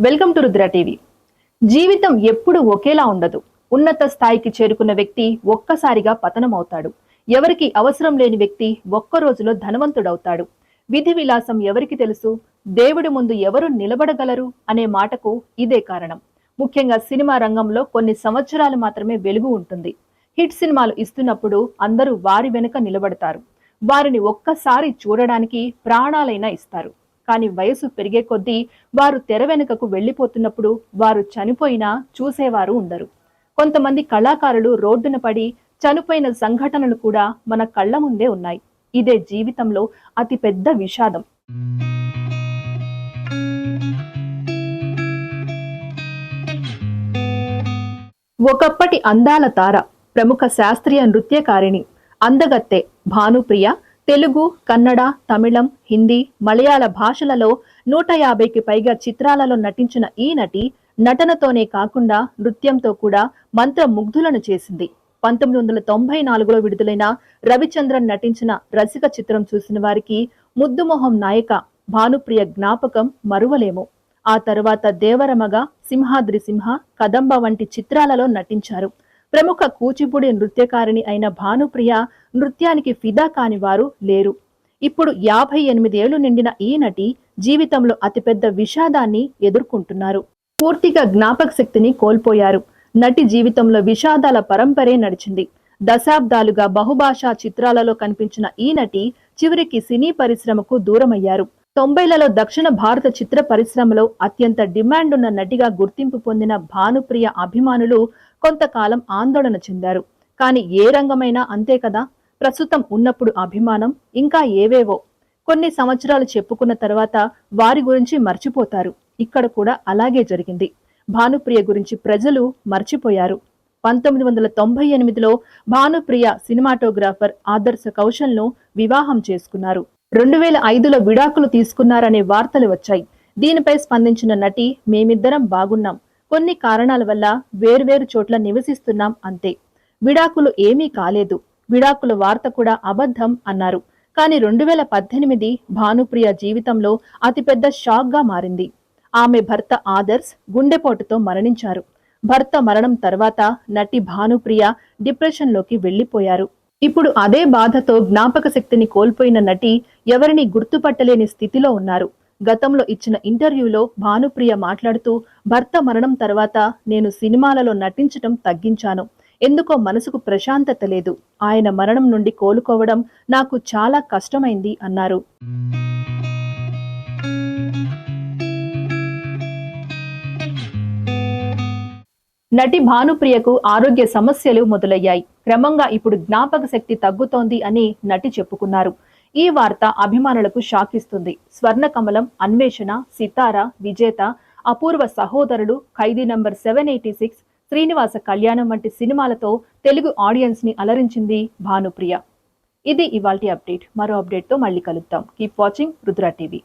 Welcome to Rudra TV. జీవితం ఎప్పుడు ఒకేలా ఉండదు. ఉన్నత స్థాయికి చేరుకున్న వ్యక్తి ఒక్కసారిగా పతనమవుతాడు. ఎవరికి అవసరం లేని వ్యక్తి ఒక్క రోజులో ధనవంతుడవుతాడు. విధి విలాసం ఎవరికి తెలుసు? దేవుడి ముందు ఎవరు నిలబడగలరు అనే మాటకు ఇదే కారణం. ముఖ్యంగా సినిమా రంగంలో కొన్ని సంవత్సరాలు మాత్రమే వెలుగు ఉంటుంది. హిట్ సినిమాలు ఇస్తున్నప్పుడు అందరూ వారి వెనుక నిలబడతారు. వారిని ఒక్కసారి చూడడానికి ప్రాణాలైనా ఇస్తారు. కానీ వయసు పెరిగే కొద్దీ వారు తెర వెనుకకు వెళ్ళిపోతున్నప్పుడు వారు చనిపోయినా చూసేవారు ఉండరు. కొంతమంది కళాకారులు రోడ్డున పడి చనిపోయిన సంఘటనలు కూడా మన కళ్ళ ముందే ఉన్నాయి. ఇదే జీవితంలో అతి పెద్ద విషాదం. ఒకప్పటి అందాల తార ప్రముఖ శాస్త్రీయ నృత్యకారిణి అందగత్తె భానుప్రియ తెలుగు కన్నడ తమిళం హిందీ మలయాళ భాషలలో నూట యాభైకి పైగా చిత్రాలలో నటించిన ఈ నటి నటనతోనే కాకుండా నృత్యంతో కూడా మంత్రముగ్ధులను చేసింది. పంతొమ్మిది వందల తొంభై నాలుగులో విడుదలైన రవిచంద్రన్ నటించిన రసిక చిత్రం చూసిన వారికి ముద్దుమొహం నాయక భానుప్రియ జ్ఞాపకం మరువలేము. ఆ తర్వాత దేవరమగ సింహాద్రి సింహ కదంబ వంటి చిత్రాలలో నటించారు. ప్రముఖ కూచిపూడి నృత్యకారిణి అయిన భానుప్రియ నృత్యానికి ఫిదా కాని వారు లేరు. ఇప్పుడు యాభై ఎనిమిది ఏళ్ళు నిండిన ఈ నటి జీవితంలో అతిపెద్ద విషాదాన్ని ఎదుర్కొంటున్నారు. పూర్తిగా జ్ఞాపక శక్తిని కోల్పోయారు. నటి జీవితంలో విషాదాల పరంపరే నడిచింది. దశాబ్దాలుగా బహుభాషా చిత్రాలలో కనిపించిన ఈ నటి చివరికి సినీ పరిశ్రమకు దూరమయ్యారు. తొంభైలలో దక్షిణ భారత చిత్ర పరిశ్రమలో అత్యంత డిమాండ్ ఉన్న నటిగా గుర్తింపు పొందిన భానుప్రియ అభిమానులు కొంతకాలం ఆందోళన చెందారు. కానీ ఏ రంగమైనా అంతే కదా? ప్రస్తుతం ఉన్నప్పుడు అభిమానం ఇంకా ఏవేవో. కొన్ని సంవత్సరాలు చెప్పుకున్న తర్వాత వారి గురించి మర్చిపోతారు. ఇక్కడ కూడా అలాగే జరిగింది. భానుప్రియ గురించి ప్రజలు మర్చిపోయారు. పంతొమ్మిది వందల తొంభై ఎనిమిదిలో భానుప్రియ సినిమాటోగ్రాఫర్ ఆదర్శ కౌశల్ను వివాహం చేసుకున్నారు. రెండు వేల ఐదులో విడాకులు తీసుకున్నారనే వార్తలు వచ్చాయి. దీనిపై స్పందించిన నటి మేమిద్దరం బాగున్నాం. కొన్ని కారణాల వల్ల వేర్వేరు చోట్ల నివసిస్తున్నాం అంతే. విడాకులు ఏమీ కాలేదు. విడాకుల వార్త కూడా అబద్ధం అన్నారు. కానీ రెండు వేల పద్దెనిమిది భానుప్రియ జీవితంలో అతిపెద్ద షాక్గా మారింది. ఆమె భర్త ఆదర్శ్ గుండెపోటుతో మరణించారు. భర్త మరణం తర్వాత నటి భానుప్రియ డిప్రెషన్లోకి వెళ్ళిపోయారు ఇప్పుడు అదే బాధతో జ్ఞాపక శక్తిని కోల్పోయిన నటి ఎవరిని గుర్తుపట్టలేని స్థితిలో ఉన్నారు. గతంలో ఇచ్చిన ఇంటర్వ్యూలో భానుప్రియ మాట్లాడుతూ భర్త మరణం తర్వాత నేను సినిమాలలో నటించటం తగ్గించాను. ఎందుకో మనసుకు ప్రశాంతత లేదు. ఆయన మరణం నుండి కోలుకోవడం నాకు చాలా కష్టమైంది అన్నారు. నటి భానుప్రియకు ఆరోగ్య సమస్యలు మొదలయ్యాయి. క్రమంగా ఇప్పుడు జ్ఞాపక శక్తి తగ్గుతోంది అని నటి చెప్పుకున్నారు. ఈ వార్త అభిమానులకు షాక్ ఇస్తుంది స్వర్ణ కమలం అన్వేషణ Sitara Vijetha Apoorva Sahodarudu Khaidi number seven eighty six Srinivasa Kalyanam వంటి సినిమాలతో తెలుగు ఆడియన్స్ని అలరించింది భానుప్రియ. ఇది ఇవాల్టి అప్డేట్. మరో అప్డేట్తో మళ్ళీ కలుద్దాం. Keep watching Rudra TV.